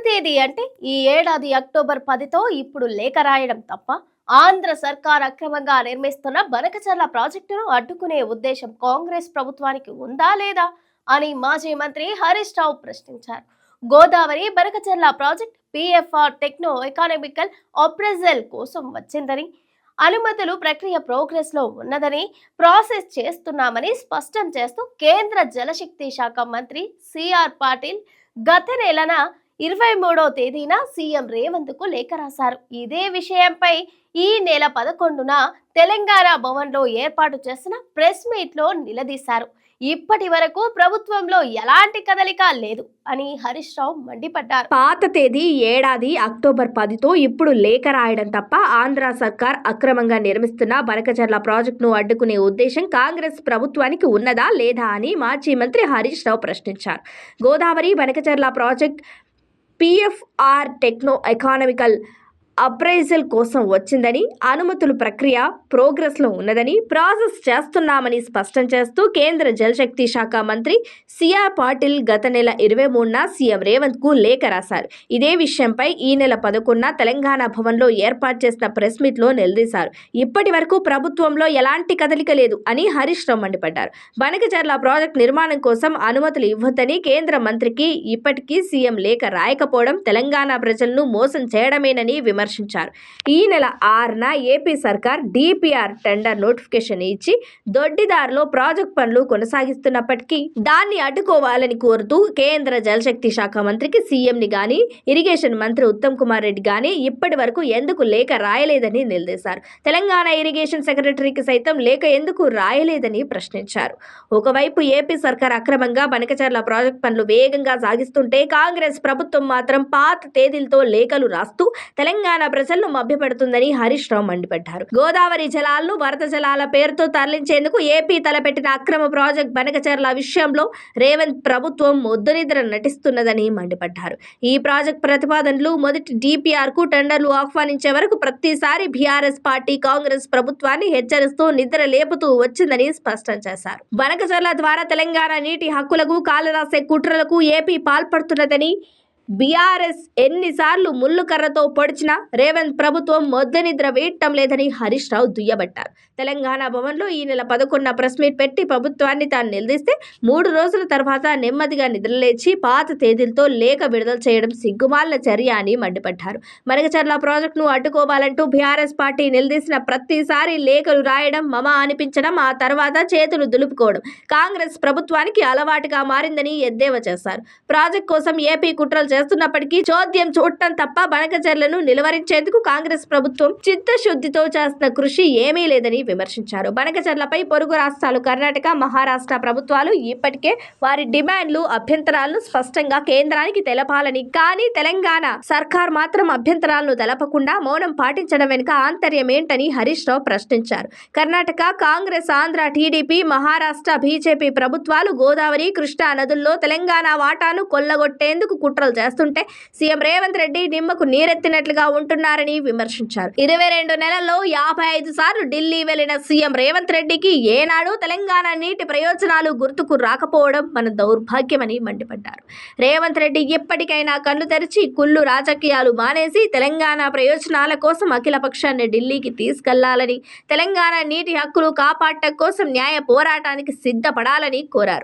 తేదీ అంటే ఈ ఏడాది అక్టోబర్ పదితో ఇప్పుడు లేఖ రాయడం తప్ప ఆంధ్ర సర్కార్ అక్రమంగా నిర్మిస్తున్న బనకచర్ల ప్రాజెక్టును అడ్డుకునే ఉద్దేశం కాంగ్రెస్ ప్రభుత్వానికి ఉందా లేదా అని మాజీ మంత్రి హరీష్ రావు ప్రశ్నించారు. Godavari Banakacherla project PFR techno economical appraisal కోసం వచ్చిందని అనుమతులు ప్రక్రియ ప్రోగ్రెస్లో ఉన్నదని ప్రాసెస్ చేస్తున్నామని స్పష్టం చేస్తూ కేంద్ర జలశక్తి శాఖ మంత్రి సిఆర్ పాటిల్ గత నెలన ఇరవై మూడో తేదీన సీఎం రేవంత్కు లేఖ రాశారు. ఇదే విషయంపై ఈ నెల పదకొండున తెలంగాణ భవన్లో ఏర్పాటు చేసిన ప్రెస్ మీట్లో నిలదీశారు. ఇప్పటి వరకు ప్రభుత్వంలో ఎలాంటి కదలిక లేదు అని హరీష్ రావు మండిపడ్డారు. పాత తేదీ ఏడాది అక్టోబర్ పదితో ఇప్పుడు లేఖ రాయడం తప్ప ఆంధ్ర సర్కార్ అక్రమంగా నిర్మిస్తున్న బనకచర్ల ప్రాజెక్టును అడ్డుకునే ఉద్దేశం కాంగ్రెస్ ప్రభుత్వానికి ఉన్నదా లేదా అని మాజీ మంత్రి హరీష్ రావు ప్రశ్నించారు. Godavari Banakacherla project PFR techno economical appraisal కోసం వచ్చిందని అనుమతుల ప్రక్రియ ప్రోగ్రెస్లో ఉన్నదని ప్రాసెస్ చేస్తున్నామని స్పష్టం చేస్తూ కేంద్ర జలశక్తి శాఖ మంత్రి సిఆర్ పాటిల్ గత నెల ఇరవై మూడున సీఎం రేవంత్కు లేఖ రాశారు. ఇదే విషయంపై ఈ నెల పదకొండున తెలంగాణ భవన్లో ఏర్పాటు చేసిన ప్రెస్ మీట్లో నిలదీశారు. ఇప్పటి వరకు ప్రభుత్వంలో ఎలాంటి కదలిక లేదు అని హరీష్ రావు మండిపడ్డారు. బనకచర్ల ప్రాజెక్ట్ నిర్మాణం కోసం అనుమతులు ఇవ్వద్దని కేంద్ర మంత్రికి ఇప్పటికీ సీఎం లేఖ రాయకపోవడం తెలంగాణ ప్రజలను మోసం చేయడమేనని విమర్శించారు. ఈ నెల ఆరున ఏపీ సర్కార్ డిపిఆర్ టెండర్ నోటిఫికేషన్ ఇచ్చి దొడ్డిదారిలో ప్రాజెక్ట్ పనులు కొనసాగిస్తున్నప్పటికీ దాన్ని అడ్డుకోవాలని కోరుతూ కేంద్ర జలశక్తి శాఖ మంత్రికి సీఎంని గాని ఇరిగేషన్ మంత్రి ఉత్తమ్ కుమార్ రెడ్డి గాని ఇప్పటి వరకు ఎందుకు లేఖ రాయలేదని నిలదీశారు. తెలంగాణ ఇరిగేషన్ సెక్రటరీకి సైతం లేఖ ఎందుకు రాయలేదని ప్రశ్నించారు. ఒకవైపు ఏపీ సర్కార్ అక్రమంగా బనకచర్ల ప్రాజెక్ట్ పనులు వేగంగా సాగిస్తుంటే కాంగ్రెస్ ప్రభుత్వం మాత్రం పాత తేదీలతో లేఖలు రాస్తూ తెలంగాణ ప్రజలను మభ్యపెడుతుందని హరీష్ రావు మండిపడ్డారు. గోదావరి జలాలను వరద జలాల పేరుతో తరలించేందుకు ఏపీ తలపెట్టిన అక్రమ ప్రాజెక్ట్ బనకచర్ల విషయంలో రేవంత్ ప్రభుత్వం మొద్దునిద్ర నటిస్తున్నదని మండిపడ్డారు. ఈ ప్రాజెక్ట్ ప్రతిపాదనలు మొదటి డిపిఆర్కు టెండర్లు ఆహ్వానించే వరకు ప్రతిసారి బీఆర్ఎస్ పార్టీ కాంగ్రెస్ ప్రభుత్వాన్ని హెచ్చరిస్తూ నిద్ర లేపుతూ వచ్చిందని స్పష్టం చేశారు. బనకచర్ల ద్వారా తెలంగాణ నీటి హక్కులకు కాలరాసే కుట్రలకు ఏపీ పాల్పడుతున్నదని బీఆర్ఎస్ ఎన్నిసార్లు ముళ్ళు కర్రతో పొడిచినా రేవంత్ ప్రభుత్వం మొద్దనిద్ర వేయటం లేదని హరీష్ రావు దుయ్యబట్టారు. తెలంగాణ భవన్లో ఈ నెల పదకొండున ప్రెస్ మీట్ పెట్టి ప్రభుత్వాన్ని తాను నిలదీస్తే మూడు రోజుల తర్వాత నెమ్మదిగా నిద్రలేచి పాత తేదీలతో లేఖ విడుదల చేయడం సిగ్గుమాలిన చర్య అని మండిపడ్డారు. మరగచర్ల ప్రాజెక్టును అడ్డుకోవాలంటూ బీఆర్ఎస్ పార్టీ నిలదీసిన ప్రతిసారి లేఖలు రాయడం మమ అనిపించడం ఆ తర్వాత చేతులు దులుపుకోవడం కాంగ్రెస్ ప్రభుత్వానికి అలవాటుగా మారిందని ఎద్దేవా చేశారు. ప్రాజెక్ట్ కోసం ఏపీ కుట్రలు చేస్తున్నప్పటికీ చోద్యం చూడటం తప్ప బనకచర్లను నిలువరించేందుకు కాంగ్రెస్ ప్రభుత్వం చిత్తశుద్ధితో చేస్తున్న కృషి ఏమీ లేదని విమర్శించారు. బనకచర్లపై పొరుగు రాష్ట్రాలు కర్ణాటక మహారాష్ట్ర ప్రభుత్వాలు ఇప్పటికే వారి డిమాండ్లు అభ్యంతరాలను స్పష్టంగా కేంద్రానికి తెలపాలని కానీ తెలంగాణ సర్కార్ మాత్రం అభ్యంతరాలను తెలపకుండా మౌనం పాటించడం వెనుక ఆంతర్యం ఏంటని హరీష్ రావు ప్రశ్నించారు. కర్ణాటక కాంగ్రెస్ ఆంధ్ర టీడీపీ మహారాష్ట్ర బీజేపీ ప్రభుత్వాలు గోదావరి కృష్ణా నదుల్లో తెలంగాణ వాటాను కొల్లగొట్టేందుకు కుట్రలు చేస్తారు చేస్తుంటే సీఎం రేవంత్ రెడ్డి నిమ్మకు నీరెత్తినట్లుగా ఉంటున్నారని విమర్శించారు. ఇరవై రెండు నెలల్లో యాభై ఐదు సార్లు ఢిల్లీ వెళ్ళిన సీఎం రేవంత్ రెడ్డికి ఏనాడు తెలంగాణ నీటి ప్రయోజనాలు గుర్తుకు రాకపోవడం మన దౌర్భాగ్యమని మండిపడ్డారు. రేవంత్ రెడ్డి ఎప్పటికైనా కళ్ళు తెరిచి కుళ్ళు రాజకీయాలు మానేసి తెలంగాణ ప్రయోజనాల కోసం అఖిల పక్షాన్ని ఢిల్లీకి తీసుకెళ్ళాలని తెలంగాణ నీటి హక్కులు కాపాడటం కోసం న్యాయ పోరాటానికి సిద్ధపడాలని కోరారు.